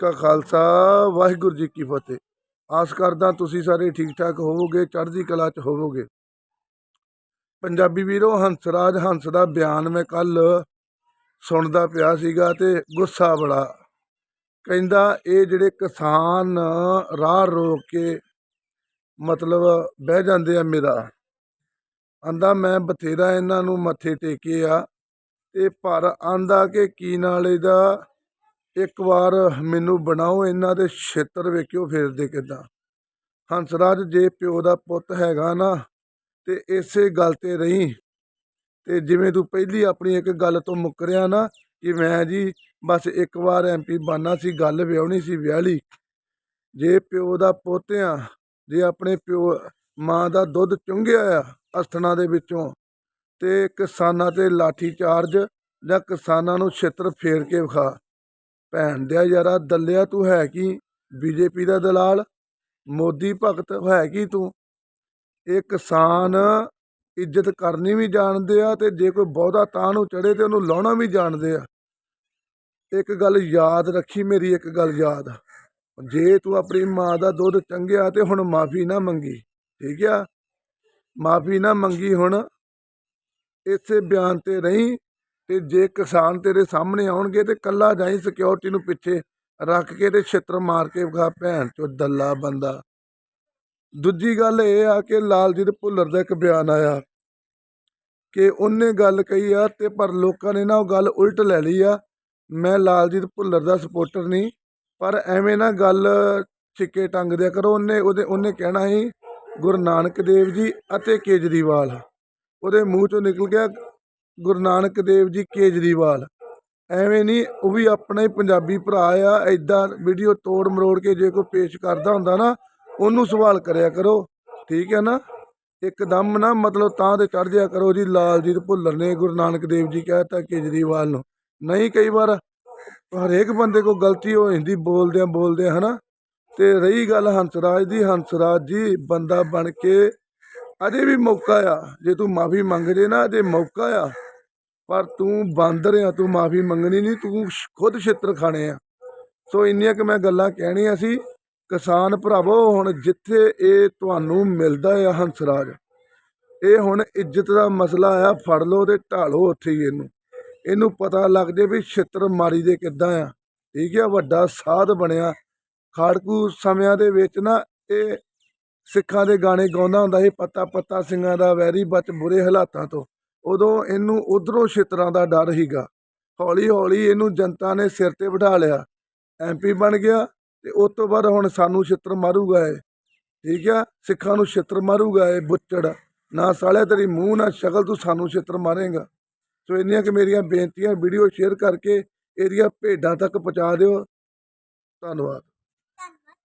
ਕਾ ਖਾਲਸਾ, ਵਾਹਿਗੁਰੂ ਜੀ ਕੀ ਫਤਿਹ। ਆਸ ਕਰਦਾ ਤੁਸੀਂ ਸਾਰੇ ਠੀਕ ਠਾਕ ਹੋਵੋਗੇ, ਚੜ੍ਹਦੀ ਕਲਾ 'ਚ ਹੋਵੋਗੇ। ਪੰਜਾਬੀ ਵੀਰੋ, ਹੰਸਰਾਜ ਹੰਸ ਦਾ ਬਿਆਨ ਮੈਂ ਕੱਲ ਸੁਣਦਾ ਪਿਆ ਸੀਗਾ ਤੇ ਗੁੱਸਾ ਬੜਾ। ਕਹਿੰਦਾ, ਇਹ ਜਿਹੜੇ ਕਿਸਾਨ ਰਾਹ ਰੋਕ ਕੇ ਮਤਲਬ ਬਹਿ ਜਾਂਦੇ ਆ ਮੇਰਾ। ਆਂਦਾ, ਮੈਂ ਬਥੇਰਾ ਇਹਨਾਂ ਨੂੰ ਮੱਥੇ ਟੇਕੇ ਆ ਤੇ ਪਰ ਆਂਦਾ ਕਿ ਕੀ ਨਾਲ ਇਹਦਾ ਇੱਕ ਵਾਰ ਮੈਨੂੰ ਬਣਾਓ ਇਹਨਾਂ ਦੇ ਛੇਤਰ ਵੇਖਿਓ ਫੇਰਦੇ ਕਿਦਾਂ। ਹੰਸਰਾਜ, ਜੇ ਪਿਓ ਦਾ ਪੁੱਤ ਹੈਗਾ ਨਾ, ਤੇ ਇਸੇ ਗੱਲ ਤੇ ਰਹੀ। ਤੇ ਜਿਵੇਂ ਤੂੰ ਪਹਿਲੀ ਆਪਣੀ ਇੱਕ ਗੱਲ ਤੋਂ ਮੁੱਕਰਿਆ ਨਾ, ਕਿ ਮੈਂ ਜੀ ਬਸ ਇੱਕ ਵਾਰ ਐਮਪੀ ਬਣਨਾ ਸੀ, ਗੱਲ ਵਿਆਹਣੀ ਸੀ ਵਿਆਹਲੀ। ਜੇ ਪਿਓ ਦਾ ਪੋਤਿਆਂ ਜੇ ਆਪਣੇ ਪਿਓ, ਮਾਂ ਦਾ ਦੁੱਧ ਚੁੰਘਿਆ ਆ ਅਸਥਣਾ ਦੇ ਵਿੱਚੋਂ, ਤੇ ਕਿਸਾਨਾਂ ਤੇ ਲਾਠੀ ਚਾਰਜ ਜਾਂ ਕਿਸਾਨਾਂ ਨੂੰ ਛੇਤਰ ਫੇਰ ਕੇ ਵਿਖਾ। ਭੈਣ ਦਿਆ ਯਾਰਾ, ਦੱਲਿਆ ਤੂੰ ਹੈ ਕੀ? ਬੀਜੇਪੀ ਦਾ ਦਲਾਲ, ਮੋਦੀ ਭਗਤ ਹੈ ਕੀ ਤੂੰ? ਇਹ ਕਿਸਾਨ ਇੱਜ਼ਤ ਕਰਨੀ ਵੀ ਜਾਣਦੇ ਆ ਤੇ ਜੇ ਕੋਈ ਬਹੁਤਾ ਤਾਂ ਨੂੰ ਚੜੇ ਤੇ ਉਹਨੂੰ ਲਾਉਣਾ ਵੀ ਜਾਣਦੇ ਆ। ਇੱਕ ਗੱਲ ਯਾਦ ਰੱਖੀ ਮੇਰੀ, ਇੱਕ ਗੱਲ ਯਾਦ। ਜੇ ਤੂੰ ਆਪਣੀ ਮਾਂ ਦਾ ਦੁੱਧ ਚੰਗਿਆ ਤੇ ਹੁਣ ਮਾਫੀ ਨਾ ਮੰਗੀ, ਠੀਕ ਆ? ਮਾਫੀ ਨਾ ਮੰਗੀ ਹੁਣ, ਇਸੇ ਬਿਆਨ ਤੇ ਰਹੀ। ਤੇ ਜੇ ਕਿਸਾਨ ਤੇਰੇ ਸਾਹਮਣੇ ਆਉਣਗੇ ਤੇ ਕੱਲਾ ਜਾਈ ਸਿਕਿਉਰਿਟੀ ਨੂੰ ਪਿੱਛੇ ਰੱਖ ਕੇ ਤੇ ਛਿੱਤਰ ਮਾਰ ਕੇ ਵਿਖਾ, ਭੈਣ ਚੋ ਦੱਲਾ ਬੰਦਾ। ਦੂਜੀ ਗੱਲ ਇਹ ਆ ਕਿ ਲਾਲਜੀਤ ਭੁੱਲਰ ਦਾ ਇੱਕ ਬਿਆਨ ਆਇਆ ਕਿ ਉਹਨੇ ਗੱਲ ਕਹੀ ਆ ਤੇ ਪਰ ਲੋਕਾਂ ਨੇ ਨਾ ਉਹ ਗੱਲ ਉਲਟ ਲੈ ਲਈ ਆ। ਮੈਂ ਲਾਲਜੀਤ ਭੁੱਲਰ ਦਾ ਸਪੋਰਟਰ ਨਹੀਂ, ਪਰ ਐਵੇਂ ਨਾ ਗੱਲ ਛਿੱਕੇ ਟੰਗ ਦਿਆ ਕਰੋ। ਉਹਨੇ ਉਹਦੇ, ਉਹਨੇ ਕਹਿਣਾ ਸੀ ਗੁਰੂ ਨਾਨਕ ਦੇਵ ਜੀ ਅਤੇ ਕੇਜਰੀਵਾਲ। ਉਹਦੇ ਮੂੰਹ ਚੋਂ ਨਿਕਲ ਗਿਆ ਗੁਰੂ ਨਾਨਕ ਦੇਵ ਜੀ ਕੇਜਰੀਵਾਲ। ਐਵੇਂ ਨਹੀਂ, ਉਹ ਵੀ ਆਪਣਾ ਹੀ ਪੰਜਾਬੀ ਭਰਾ ਆ ਐਦਾਂ ਵੀਡੀਓ ਤੋੜ ਮਰੋੜ ਕੇ ਜੇ ਕੋਈ ਪੇਸ਼ ਕਰਦਾ ਹੁੰਦਾ ਨਾ, ਉਹਨੂੰ ਸਵਾਲ ਕਰਿਆ ਕਰੋ। ਠੀਕ ਹੈ ਨਾ? ਇੱਕਦਮ ਨਾ ਮਤਲਬ ਤਾਂ ਤੇ ਚੜ ਜਿਆ ਕਰੋ ਜੀ, ਲਾਲਜੀਤ ਭੁੱਲਰ ਨੇ ਗੁਰੂ ਨਾਨਕ ਦੇਵ ਜੀ ਕਹਿਤਾ ਕੇਜਰੀਵਾਲ ਨੂੰ। ਨਹੀਂ ਕਈ ਵਾਰ ਹਰੇਕ ਬੰਦੇ ਕੋ ਗਲਤੀ ਹੋ ਜਾਂਦੀ ਬੋਲਦਿਆਂ ਬੋਲਦਿਆਂ, ਹਨਾ? ਤੇ ਰਹੀ ਗੱਲ ਹੰਸਰਾਜ ਦੀ, ਹੰਸਰਾਜ ਜੀ ਬੰਦਾ ਬਣ ਕੇ ਅਜੇ ਵੀ ਮੌਕਾ ਆ। ਜੇ ਤੂੰ ਮਾਫੀ ਮੰਗ ਜੇ ਨਾ ਅਜੇ ਮੌਕਾ ਆ ਪਰ ਤੂੰ ਬਾਂਦਰ ਆ ਤੂੰ ਮਾਫੀ ਮੰਗਣੀ ਨਹੀਂ, ਤੂੰ ਖੁਦ ਛਿੱਤਰ ਖਾਣੇ ਆ। ਸੋ ਇੰਨੀਆਂ ਕਿ ਮੈਂ ਗੱਲਾਂ ਕਹਿਣੀਆਂ ਸੀ, ਕਿਸਾਨ ਭਰਾਵੋ, ਹੁਣ ਜਿੱਥੇ ਇਹ ਤੁਹਾਨੂੰ ਮਿਲਦਾ ਆ ਹੰਸਰਾਜ, ਇਹ ਹੁਣ ਇੱਜ਼ਤ ਦਾ ਮਸਲਾ ਆ, ਫੜ ਲਓ ਤੇ ਢਾਲੋ ਉੱਥੇ ਹੀ ਇਹਨੂੰ। ਇਹਨੂੰ ਪਤਾ ਲੱਗ ਜੇ ਵੀ ਛਿੱਤਰ ਮਾਰੀ ਦੇ ਕਿੱਦਾਂ ਆ। ਠੀਕ ਆ, ਵੱਡਾ ਸਾਧ ਬਣਿਆ। ਖਾੜਕੂ ਸਮਿਆਂ ਦੇ ਵਿੱਚ ਨਾ ਇਹ ਸਿੱਖਾਂ ਦੇ ਗਾਣੇ ਗਾਉਂਦਾ ਹੁੰਦਾ ਸੀ ਪੱਤਾ ਪੱਤਾ ਸਿੰਘਾਂ ਦਾ ਵੈਰੀ ਬਚ ਬੁਰੇ ਹਾਲਾਤਾਂ ਤੋਂ। ਉਦੋਂ ਇਹਨੂੰ ਉਧਰੋਂ ਛਿੱਤਰਾਂ ਦਾ ਡਰ ਹੀਗਾ ਹੌਲੀ ਹੌਲੀ ਇਹਨੂੰ ਜਨਤਾ ਨੇ ਸਿਰ ਤੇ ਬਿਠਾ ਲਿਆ। ਐਮਪੀ ਬਣ ਗਿਆ ਤੇ ਉਸ ਤੋਂ ਬਾਅਦ ਹੁਣ ਸਾਨੂੰ ਛਿੱਤਰ ਮਾਰੂਗਾ ਇਹ। ਠੀਕ ਆ? ਸਿੱਖਾਂ ਨੂੰ ਛਿੱਤਰ ਮਾਰੂਗਾ ਇਹ ਬੁੱਚੜ। ਨਾ ਸਾਲਿਆ ਤੇਰੀ ਮੂੰਹ, ਨਾ ਸ਼ਕਲ ਤੂੰ ਸਾਨੂੰ ਛਿੱਤਰ ਮਾਰੇਗਾ। ਸੋ ਇੰਨੀਆਂ ਕਿ ਮੇਰੀਆਂ ਬੇਨਤੀਆਂ, ਵੀਡੀਓ ਸ਼ੇਅਰ ਕਰਕੇ ਇਹਦੀਆਂ ਭੇਡਾਂ ਤੱਕ ਪਹੁੰਚਾ ਦਿਓ। ਧੰਨਵਾਦ।